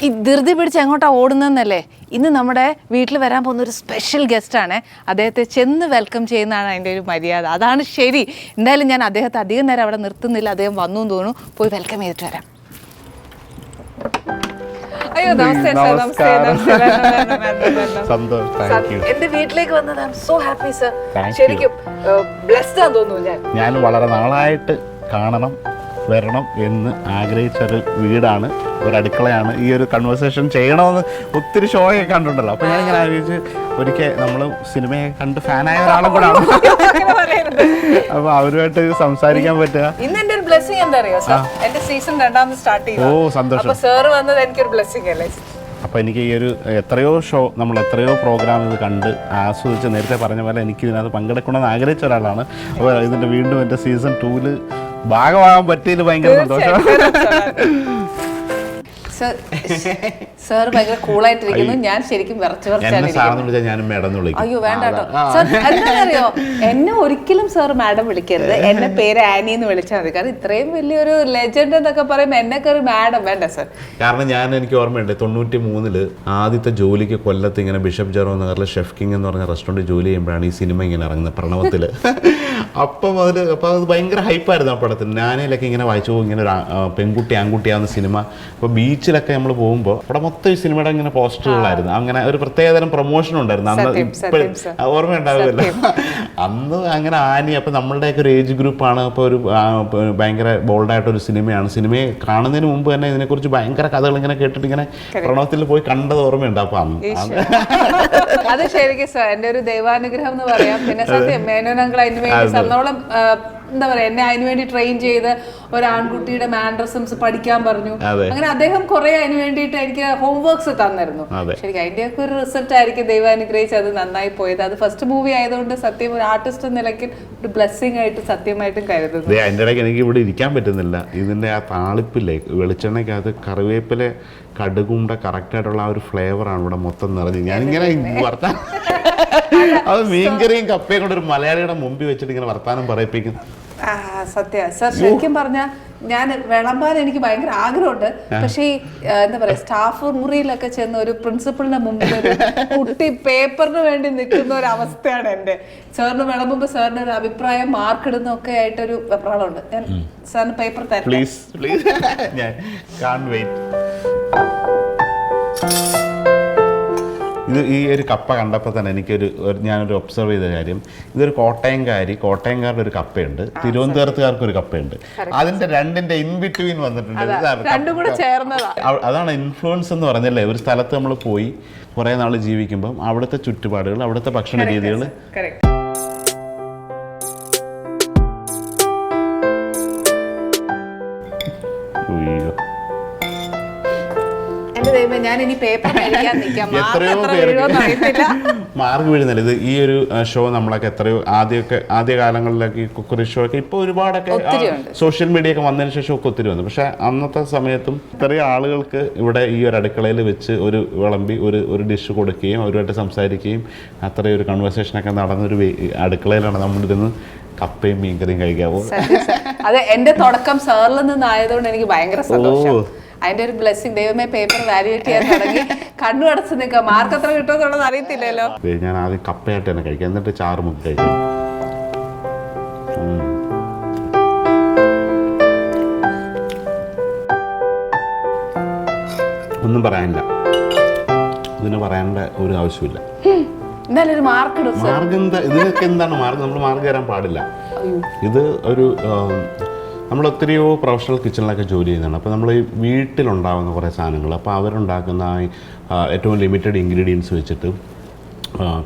ഈ ധൃതി പിടിച്ച് എങ്ങോട്ടാ ഓടുന്നതെന്നല്ലേ ഇന്ന് നമ്മുടെ വീട്ടിൽ വരാൻ പോകുന്ന ഒരു സ്പെഷ്യൽ ഗസ്റ്റാണ് അദ്ദേഹത്തെ ചെന്ന് വെൽക്കം ചെയ്യുന്നതാണ് അതിന്റെ ഒരു മര്യാദ അതാണ് ശരി എന്തായാലും ഞാൻ അദ്ദേഹത്തെ അധികം നേരം അവിടെ നിർത്തുന്നില്ല അദ്ദേഹം വന്നു എന്ന് തോന്നുന്നു പോയി വെൽക്കം ചെയ്തിട്ട് വരാം അയ്യോ നമസ്തേ നമസ്തേ. സന്തോഷം താങ്ക് യു എന്റെ വീട്ടിലേക്ക് വന്നത് I so happy sir Thank you. ശരിക്കും ബ്ലെസ്ഡ് ആണെന്ന് തോന്നുന്നു ഞാൻ ഞാൻ വളരെ നാളായിട്ട് കാണണം വരണം എന്ന് ആഗ്രഹിച്ച ഒരു വീടാണ്. ഒരു അടുക്കളയാണ് ഈ ഒരു കൺവേഴ്സേഷൻ ചെയ്യണമെന്ന് ഒത്തിരി ഷോയൊക്കെ കണ്ടിട്ടുണ്ടല്ലോ. അപ്പോൾ ഞാൻ ഇങ്ങനെ ആലോചിച്ച് ഒരിക്കൽ നമ്മൾ സിനിമയെ കണ്ട് ഫാനായ ഒരാളും കൂടെ ആണ്. അപ്പോൾ അവരുമായിട്ട് സംസാരിക്കാൻ പറ്റുക. ഇന്ന് എന്റെ ഒരു ബ്ലെസ്സിങ് എന്താ അറിയോ സർ എന്റെ സീസൺ രണ്ടാമത് സ്റ്റാർട്ട് ഓ സന്തോഷം. അപ്പൊ സാറ് വന്നത് എനിക്കൊരു ബ്ലെസ്സിങ് അല്ലേ അപ്പോൾ എനിക്ക് ഈ ഒരു എത്രയോ ഷോ നമ്മൾ എത്രയോ പ്രോഗ്രാം ഇത് കണ്ട് ആസ്വദിച്ച് നേരത്തെ പറഞ്ഞ പോലെ എനിക്ക് ഇതിനകത്ത് പങ്കെടുക്കണമെന്ന് ആഗ്രഹിച്ച ഒരാളാണ്. അപ്പോൾ ഇതിന്റെ വീണ്ടും എന്റെ സീസൺ ടൂവിൽ ഭാഗമാകാൻ പറ്റിയത് ഭയങ്കര സന്തോഷം. സാർ ഭയങ്കര കൂളായിട്ടിരിക്കുന്നു. ഞാൻ ശരിക്കും വിറച്ച് വിറച്ചാണ് അയ്യോ വേണ്ട എന്താണെന്നറിയോ? എന്നെ ഒരിക്കലും സാർ മാഡം വിളിക്കരുത്. എന്നെ പേര് ആനി എന്ന് വിളിച്ചാൽ മതി. കാരണം ഇത്രയും വലിയൊരു ലെജൻഡ് എന്നൊക്കെ പറയുമ്പോൾ എന്നെ കയറി മാഡം. വേണ്ട സാർ. കാരണം ഞാൻ എനിക്ക് ഓർമ്മയുണ്ട് തൊണ്ണൂറ്റി മൂന്നിൽ ആദ്യത്തെ ജോലിക്ക് കൊല്ലത്ത് ഇങ്ങനെ ബിഷപ്പ് ജെറോ നഗറിലെ ഷെഫ് കിങ് എന്ന് പറഞ്ഞ റെസ്റ്റോറന്റ് ജോലി ചെയ്യുമ്പോഴാണ് ഈ സിനിമ ഇങ്ങനെ ഇറങ്ങുന്നത് പ്രണവത്തിൽ അപ്പം അതിൽ അപ്പം അത് ഭയങ്കര ഹൈപ്പായിരുന്നു ആ പടത്തിൽ ഞാനിലൊക്കെ ഇങ്ങനെ വായിച്ചു പോകും ഇങ്ങനെ ഒരു പെൺകുട്ടി ആൺകുട്ടിയാവുന്ന സിനിമ. അപ്പോൾ ബീച്ചിലൊക്കെ നമ്മൾ പോകുമ്പോൾ അവിടെ മൊത്തം ഈ സിനിമയുടെ ഇങ്ങനെ പോസ്റ്ററുകളായിരുന്നു. അങ്ങനെ ഒരു പ്രത്യേകതരം പ്രൊമോഷൻ ഉണ്ടായിരുന്നു. അന്ന് ഇപ്പോഴും ഓർമ്മ ഉണ്ടാവില്ല ഓർമ്മയുണ്ടാവില്ല അന്ന് അങ്ങനെ ആനി അപ്പം നമ്മളുടെയൊക്കെ ഒരു ഏജ് ഗ്രൂപ്പാണ് അപ്പോൾ ഒരു ഭയങ്കര ബോൾഡായിട്ടൊരു സിനിമയാണ്. സിനിമയെ കാണുന്നതിന് മുമ്പ് തന്നെ ഇതിനെക്കുറിച്ച് ഭയങ്കര കഥകൾ ഇങ്ങനെ കേട്ടിട്ട് ഇങ്ങനെ പ്രണവത്തിൽ പോയി കണ്ടത് ഓർമ്മയുണ്ട്. അപ്പം അന്ന് അത് ശരിക്കും സാർ എന്റെ ഒരു ദൈവാനുഗ്രഹം എന്ന് പറയാം. പിന്നെ സത്യം മേനോനങ്ങൾ അതിന് വേണ്ടി സന്നോളം എന്താ പറയാ എന്നെ അതിനു വേണ്ടി ട്രെയിൻ ചെയ്ത് ഒരു ആൺകുട്ടിയുടെ മാൻഡ്രസംസ് പഠിക്കാൻ പറഞ്ഞു. അങ്ങനെ അദ്ദേഹം കുറെ അതിന് വേണ്ടിയിട്ട് എനിക്ക് ഹോംവർക്സ് തന്നിരുന്നു ശരിക്കും അതിന്റെയൊക്കെ ഒരു റിസൾട്ട് ആയിരിക്കും ദൈവം അനുഗ്രഹിച്ച് അത് നന്നായി പോയത്. അത് ഫസ്റ്റ് മൂവി ആയതുകൊണ്ട് സത്യം ഒരു ആർട്ടിസ്റ്റ് നിലയ്ക്ക് ഒരു ബ്ലെസ്സിങ് ആയിട്ട് സത്യമായിട്ടും കരുതുന്നു. ദേ അതിന്റെ ഇടയ്ക്ക് എനിക്ക് ഇവിടെ ഇരിക്കാൻ പറ്റുന്നില്ല. ഇതിന്റെ ആ താളിപ്പില്ലേ വെളിച്ചെണ്ണയ്ക്കകത്ത് കറിവേപ്പിലെ കടുകുണ്ട കറക്റ്റായിട്ടുള്ള ആ ഒരു ഫ്ലേവറാണ് ഇവിടെ മൊത്തം നിറഞ്ഞ്. ഞാനിങ്ങനെ വർത്താനം അത് മീൻകറിയും കപ്പയും കൊണ്ട് ഒരു മലയാളിയുടെ മുമ്പിൽ വെച്ചിട്ട് ഇങ്ങനെ വർത്താനം പറയിപ്പിക്കും. സത്യ. സർ ശരിക്കും പറഞ്ഞ ഞാൻ വിളമ്പാൻ എനിക്ക് ഭയങ്കര ആഗ്രഹമുണ്ട്. പക്ഷേ എന്താ പറയാ സ്റ്റാഫ് മുറിയിലൊക്കെ ചെന്ന് ഒരു പ്രിൻസിപ്പളിന്റെ മുമ്പിൽ ഒരു കുട്ടി പേപ്പറിന് വേണ്ടി നിൽക്കുന്ന ഒരു അവസ്ഥയാണ് എന്റെ. സാറിന് വിളമ്പുമ്പോൾ സാറിന് ഒരു അഭിപ്രായം മാർക്ക് ഇടുന്നൊക്കെ ആയിട്ടൊരു വെപ്രാളമുണ്ട്. ഞാൻ സാറിന് പേപ്പർ തരാം പ്ലീസ് പ്ലീസ് ഞാൻ വെയിറ്റ് ഇത് ഈ ഒരു കപ്പ കണ്ടപ്പോൾ തന്നെ എനിക്കൊരു ഞാനൊരു ഒബ്സർവ് ചെയ്ത കാര്യം. ഇതൊരു കോട്ടയംകാരി കോട്ടയംകാരുടെ ഒരു കപ്പയുണ്ട്. തിരുവനന്തപുരത്തുകാർക്ക് ഒരു കപ്പയുണ്ട്. അതിന്റെ രണ്ടിന്റെ ഇൻ ബിറ്റ്വീൻ വന്നിട്ടുണ്ട്. അതാണ് ഇൻഫ്ലുവൻസ് എന്ന് പറഞ്ഞല്ലേ? ഒരു സ്ഥലത്ത് നമ്മൾ പോയി കുറേ നാൾ ജീവിക്കുമ്പം അവിടുത്തെ ചുറ്റുപാടുകൾ അവിടുത്തെ ഭക്ഷണ രീതികൾ എന്റെ ദൈവം ഞാൻ ഇനി പേപ്പർ നിൽക്കാം എത്രയോ എത്ര പേർക്ക് മാർക്ക് വീഴുന്നില്ല. ഇത് ഈ ഒരു ഷോ നമ്മളൊക്കെ എത്രയോ ആദ്യമൊക്കെ ആദ്യ കാലങ്ങളിലൊക്കെ ഈ കുക്കറി ഷോ ഒക്കെ ഇപ്പോൾ ഒരുപാടൊക്കെ സോഷ്യൽ മീഡിയ ഒക്കെ വന്നതിന് ശേഷം ഒക്കെ ഒത്തിരി വന്നു. പക്ഷേ അന്നത്തെ സമയത്തും ഇത്രയും ആളുകൾക്ക് ഇവിടെ ഈ ഒരു അടുക്കളയിൽ വെച്ച് ഒരു വിളമ്പി ഒരു ഒരു ഡിഷ് കൊടുക്കുകയും അവരുമായിട്ട് സംസാരിക്കുകയും അത്രയും ഒരു കൺവെർസേഷനൊക്കെ നടന്നൊരു അടുക്കളയിലാണ് നമ്മളിരുന്ന് കപ്പയും മീൻകറിയും കഴിക്കാവോ അതെ എന്റെ തുടക്കം സാറിൽ നിന്നായതുകൊണ്ട് എനിക്ക് ഭയങ്കര സന്തോഷം. അതിന്റെ ഒരു ബ്ലെസ്സിങ് ദൈവമേ പേപ്പർ വാലിഡേറ്റ് ചെയ്യാൻ തുടങ്ങി. കണ്ണു അടച്ച് നിൽക്കുക. മാർക്ക് എത്ര കിട്ടുമെന്നുള്ളത് അറിയത്തില്ലല്ലോ. ഞാൻ ആദ്യം കപ്പയായിട്ട് തന്നെ കഴിക്കാം. എന്നിട്ട് ചാറ് മുട്ട കഴിക്കാം. ഒന്നും പറയാനില്ല. ഇതിന് പറയേണ്ട ഒരു ആവശ്യമില്ല എന്നാലും ഒരു മാർക്ക് മാർഗം എന്താ? ഇതിനൊക്കെ എന്താണ് മാർഗം നമ്മൾ മാർഗം തരാൻ പാടില്ല. ഇത് ഒരു നമ്മൾ എത്രയോ പ്രൊഫഷണൽ കിച്ചണിലൊക്കെ ജോലി ചെയ്യുന്നതാണ്. അപ്പോൾ നമ്മൾ ഈ വീട്ടിലുണ്ടാകുന്ന കുറേ സാധനങ്ങൾ അപ്പോൾ അവരുണ്ടാക്കുന്ന ഏറ്റവും ലിമിറ്റഡ് ഇൻഗ്രീഡിയൻസ് വെച്ചിട്ട്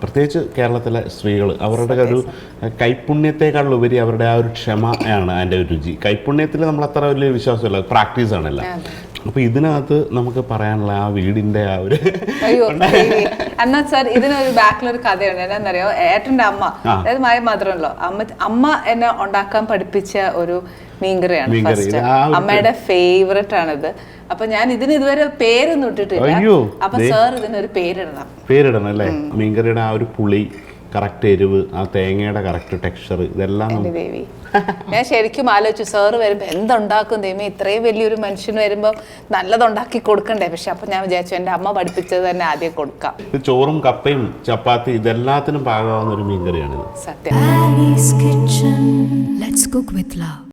പ്രത്യേകിച്ച് കേരളത്തിലെ സ്ത്രീകൾ അവരുടെ ഒരു കൈപുണ്യത്തെക്കാളും ഉപരി അവരുടെ ആ ഒരു ക്ഷമയാണ് അതിന്റെ ഒരു രുചി. കൈപുണ്യത്തിൽ നമ്മൾ അത്ര വലിയ വിശ്വാസമില്ല പ്രാക്ടീസ് ആണല്ലോ. അപ്പോൾ ഇതിനകത്ത് നമുക്ക് പറയാനുള്ള ആ വീടിന്റെ ആ ഒരു അയ്യോ. എന്നാ സാർ ഇതിനൊരു ബാക്കിലൊരു കഥയുണ്ട്. എന്നറിയോ ഏട്ടന്റെ അമ്മ. അതായത് മായ മാത്രമല്ലോ അമ്മ അമ്മ എന്നെ ഉണ്ടാക്കാൻ പഠിപ്പിച്ച ഒരു മീൻകറിയാണ് മീൻകറി. ഫസ്റ്റ് അമ്മയുടെ ഫേവററ്റ് ആണിത്. അപ്പൊ ഞാൻ ഇതിന് ഇതുവരെ പേരൊന്നും ഇട്ടിട്ടില്ല. അപ്പൊ. സാർ ഇതിനൊരു പേരിടണം. പേരിടണം അല്ലേ? മീൻകറിയുടെ ആ ഒരു പുളി. കറക്റ്റ് എരിവ് ആ തേങ്ങയുടെ കറക്റ്റ് ടെക്സ്ചർ ഇതെല്ലാം ദേവി. ഞാൻ ശരിക്കും ആലോചിച്ചു സാറ് വരുമ്പോ എന്തുണ്ടാക്കും ദൈവം ഇത്രയും വലിയൊരു മനുഷ്യൻ വരുമ്പോ നല്ലതുണ്ടാക്കി കൊടുക്കണ്ടേ? പക്ഷെ അപ്പൊ ഞാൻ വിചാരിച്ചു എന്റെ അമ്മ പഠിപ്പിച്ചത് തന്നെ ആദ്യം കൊടുക്കാം. ഇത് ചോറും കപ്പയും ചപ്പാത്തി ഇതെല്ലാത്തിനും പാകാവുന്ന ഒരു മീൻകറിയാണിത്. സത്യം.